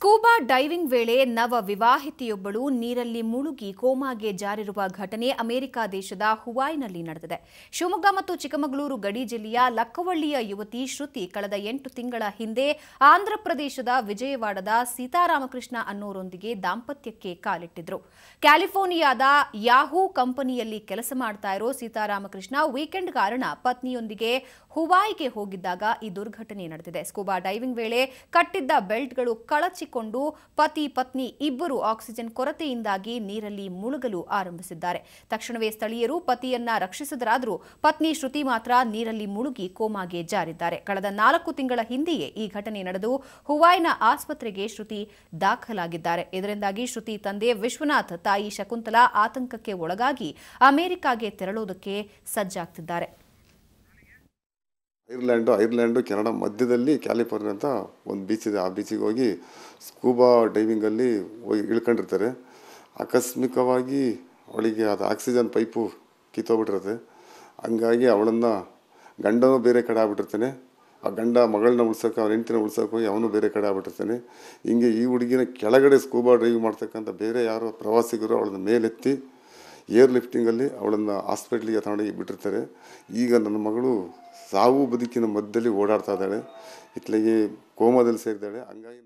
Scuba diving ವೇಳೆ ನವ ವಿವಾಹಿತೆಯೊಬ್ಬಳು ನೀರಲ್ಲಿ ಮುಳುಗಿ ಕೋಮಾಗೆ ಜಾರಿರುವ ಘಟನೆ ಅಮೆರಿಕ ದೇಶದ ಹುವಾಯ್ನಲ್ಲಿ ನಡೆದಿದೆ. ಶಿವಮೊಗ್ಗ ಮತ್ತು ಚಿಕ್ಕಮಗಳೂರು ಗಡಿ ಜಿಲ್ಲೆಯ ಲಕ್ಕವಳ್ಳಿಯ ಯುವತಿ ಶ್ರುತಿ ಕಳೆದ ಎಂಟು ತಿಂಗಳ ಹಿಂದೆ ಆಂಧ್ರಪ್ರದೇಶದ ವಿಜಯವಾಡದ ಸೀತಾರಾಮಕೃಷ್ಣ ಅನ್ನೋರೊಂದಿಗೆ ದಾಂಪತ್ಯಕ್ಕೆ ಕಾಲಿಟ್ಟಿದ್ರು. ಕ್ಯಾಲಿಫೋರ್ನಿಯಾದ ಯಾಹೂ ಕಂಪನಿಯಲ್ಲಿ ಕೆಲಸ ಮಾಡ್ತಾ ಇರೋ ಸೀತಾರಾಮಕೃಷ್ಣ ವೀಕೆಂಡ್ ಕಾರಣ ಪತ್ನಿಯೊಂದಿಗೆ ಹುವಾಯ್ಗೆ ಹೋಗಿದ್ದಾಗ ಈ ದುರ್ಘಟನೆ ನಡೆದಿದೆ. ಸ್ಕೂಬಾ ಡೈವಿಂಗ್ ವೇಳೆ ಕಟ್ಟಿದ್ದ ಬೆಲ್ಟ್ಗಳು ಕಳಚಿಕೊಂಡು ಪತಿ, ಪತ್ನಿ ಇಬ್ಬರು ಆಕ್ಸಿಜನ್ ಕೊರತೆಯಿಂದಾಗಿ ನೀರಲ್ಲಿ ಮುಳುಗಲು ಆರಂಭಿಸಿದ್ದಾರೆ. ತಕ್ಷಣವೇ ಸ್ಥಳೀಯರು ಪತಿಯನ್ನ ರಕ್ಷಿಸಿದರಾದರೂ ಪತ್ನಿ ಶ್ರುತಿ ಮಾತ್ರ ನೀರಲ್ಲಿ ಮುಳುಗಿ ಕೋಮಾಗೆ ಜಾರಿದ್ದಾರೆ. ಕಳೆದ ನಾಲ್ಕು ತಿಂಗಳ ಹಿಂದೆಯೇ ಈ ಘಟನೆ ನಡೆದು ಹುವಾಯ್ನ ಆಸ್ಪತ್ರೆಗೆ ಶ್ರುತಿ ದಾಖಲಾಗಿದ್ದಾರೆ. ಇದರಿಂದಾಗಿ ಶ್ರುತಿ ತಂದೆ ವಿಶ್ವನಾಥ್, ತಾಯಿ ಶಕುಂತಲಾ ಆತಂಕಕ್ಕೆ ಒಳಗಾಗಿ ಅಮೆರಿಕಾಗೆ ತೆರಳೋದಕ್ಕೆ ಸಜ್ಜಾಗ್ತಿದ್ದಾರೆ. ಐರ್ಲ್ಯಾಂಡು ಐರ್ಲ್ಯಾಂಡು ಕೆನಡಾ ಮಧ್ಯದಲ್ಲಿ ಕ್ಯಾಲಿಫೋರ್ನಿಯಾ ಅಂತ ಒಂದು ಬೀಚ್ ಇದೆ. ಆ ಬೀಚಿಗೆ ಹೋಗಿ ಸ್ಕೂಬಾ ಡೈವಿಂಗಲ್ಲಿ ಹೋಗಿ ಇಳ್ಕೊಂಡಿರ್ತಾರೆ. ಆಕಸ್ಮಿಕವಾಗಿ ಅವಳಿಗೆ ಅದು ಆಕ್ಸಿಜನ್ ಪೈಪು ಕಿತ್ತೋಗ್ಬಿಟ್ಟಿರುತ್ತೆ. ಹಂಗಾಗಿ ಅವಳನ್ನು ಗಂಡನೂ ಬೇರೆ ಕಡೆ ಆಗ್ಬಿಟ್ಟಿರ್ತಾನೆ. ಆ ಗಂಡ ಮಗಳನ್ನ ಉಳ್ಸೋಕೆ, ಅವ್ರ ಹೆಂಡ್ತಿನ ಉಳ್ಸೋಕೆ ಹೋಗಿ ಅವನು ಬೇರೆ ಕಡೆ ಆಗ್ಬಿಟ್ಟಿರ್ತಾನೆ. ಹಿಂಗೆ ಈ ಹುಡುಗಿನ ಕೆಳಗಡೆ ಸ್ಕೂಬಾ ಡ್ರೈವ್ ಮಾಡ್ತಕ್ಕಂಥ ಬೇರೆ ಯಾರೋ ಪ್ರವಾಸಿಗರು ಅವಳನ್ನ ಮೇಲೆತ್ತಿ ಏರ್ ಲಿಫ್ಟಿಂಗಲ್ಲಿ ಅವಳನ್ನು ಹಾಸ್ಪಿಟ್ಲಿಗೆ ತಗೊಂಡೋಗಿ ಬಿಟ್ಟಿರ್ತಾರೆ. ಈಗ ನನ್ನ ಮಗಳು ಸಾವು ಬದುಕಿನ ಮಧ್ಯದಲ್ಲಿ ಓಡಾಡ್ತಾ ಇದ್ದಾಳೆ. ಇತ್ಲಾಗೆ ಕೋಮಾದಲ್ಲಿ ಸೇರಿದ್ದಾಳೆ. ಹಂಗಾಗಿ